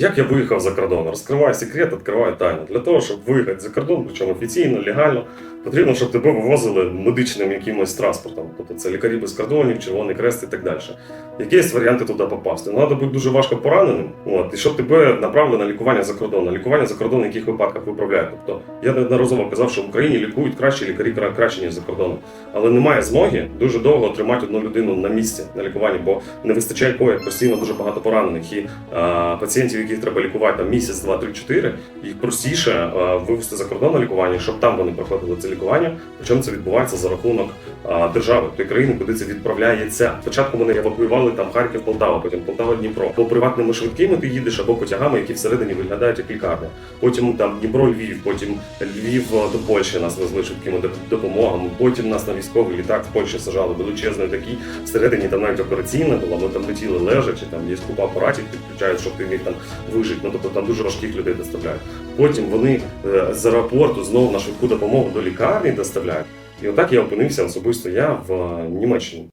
Як я виїхав за кордон? Розкриваю секрет, відкриваю тайну. Для того, щоб виїхати за кордон, причому офіційно, легально, потрібно, щоб тебе вивозили медичним якимось транспортом. Тобто це лікарі без кордонів, Червоний Крест і так далі. Які є варіанти туди попасти? Ну, треба бути дуже важко пораненим, от, і щоб тебе направили на лікування за кордон. На лікування за кордон, в яких випадках виправляють. Тобто я неодноразово казав, що в Україні лікують кращі лікарі краще, ніж за кордоном. Але немає змоги дуже довго тримати одну людину на місці на лікуванні, бо не вистачає коїв, постійно дуже багато поранених. І а, пацієнтів, яких треба лікувати там місяць, два, три, чотири, їх простіше а, вивезти за кордон на лікування, щоб там вони проходили це лікування. Причому це відбувається за рахунок а, держави, тої країни, куди це відправляється. Спочатку мене евакуювали там Харків, Полтава, потім Полтава, Дніпро. По приватними швидкими ти їдеш або потягами, які всередині виглядають як лікарня. Потім там Дніпро, Львів, потім Львів до Польщі нас везли швидкими доп- допомогами. Потім нас на військовий літак в Польщі сажали величезний такий. Всередині там навіть операційна була, ми там летіли лежачи, там є купа апаратів, підключають, щоб ти міг там вижити. Ну тобто там дуже важких людей доставляють. Потім вони е, з аеропорту знову на швидку допомогу до лікарні доставляють. І отак я опинився особисто я в е, Німеччині.